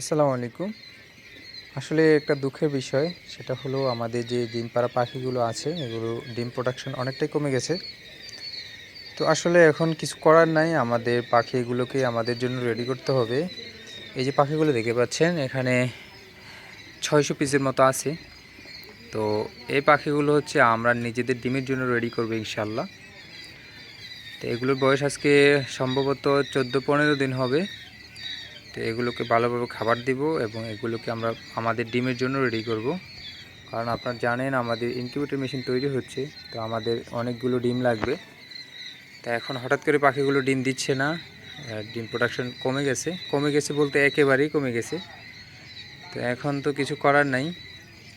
আসসালামু আলাইকুম। আসলে একটা দুঃখের বিষয়, সেটা হলো আমাদের যে ডিম পাড়া পাখিগুলো আছে, এগুলো ডিম প্রোডাকশন অনেকটাই কমে গেছে। তো আসলে এখন কিছু করার নাই, আমাদের পাখিগুলোকে আমাদের জন্য রেডি করতে হবে। এই যে পাখিগুলো দেখতে পাচ্ছেন, এখানে ছয়শো পিসের মতো আছে। তো এই পাখিগুলো হচ্ছে আমরা নিজেদের ডিমের জন্য রেডি করব ইনশাল্লাহ তো এগুলোর বয়স আজকে সম্ভবত চোদ্দ পনেরো দিন হবে। তো এগুলোকে ভালোভাবে খাবার দিব এবং এগুলোকে আমরা আমাদের ডিমের জন্য রেডি করব। কারণ আপনারা জানেন আমাদের ইনকিউবেটর মেশিন তৈরি হচ্ছে, তো আমাদের অনেকগুলো ডিম লাগবে। তা এখন হঠাৎ করে পাখিগুলো ডিম দিচ্ছে না ডিম প্রোডাকশন কমে গেছে। কমে গেছে বলতে একেবারেই কমে গেছে। তো এখন তো কিছু করার নাই,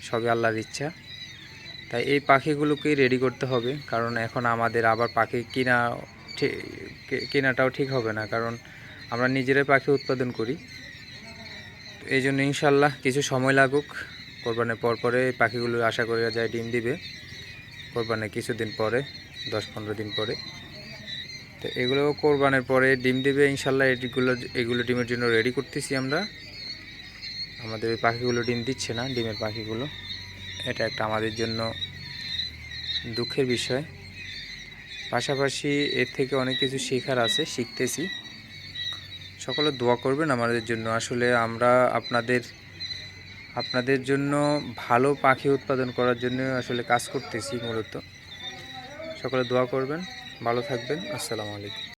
সবই আল্লাহর ইচ্ছা। তাই এই পাখিগুলোকেই রেডি করতে হবে, কারণ এখন আমাদের আবার পাখি কিনা কেনাটাও ঠিক হবে না। কারণ আমরা নিজেরাই পাখি উৎপাদন করি। এই জন্য ইনশাল্লাহ কিছু সময় লাগুক। কোরবানের পর পরে পাখিগুলো আশা করা যায় ডিম দিবে। কোরবানের কিছুদিন পরে, দশ পনেরো দিন পরে। তো এগুলো কোরবানের পরে ডিম দিবে ইনশাল্লাহ। এগুলো এগুলো ডিমের জন্য রেডি করতেছি আমরা। আমাদের ওই পাখিগুলো ডিম দিচ্ছে না, ডিমের পাখিগুলো। এটা একটা আমাদের জন্য দুঃখের বিষয়। পাশাপাশি এর থেকে অনেক কিছু শেখার আছে, শিখতেছি। সকলে দোয়া করবেন আমাদের জন্য। আসলে আমরা আপনাদের আপনাদের জন্য ভালো পাখি উৎপাদন করার জন্য আসলে কাজ করতেছি মূলত। সকলে দোয়া করবেন, ভালো থাকবেন। আসসালামু আলাইকুম।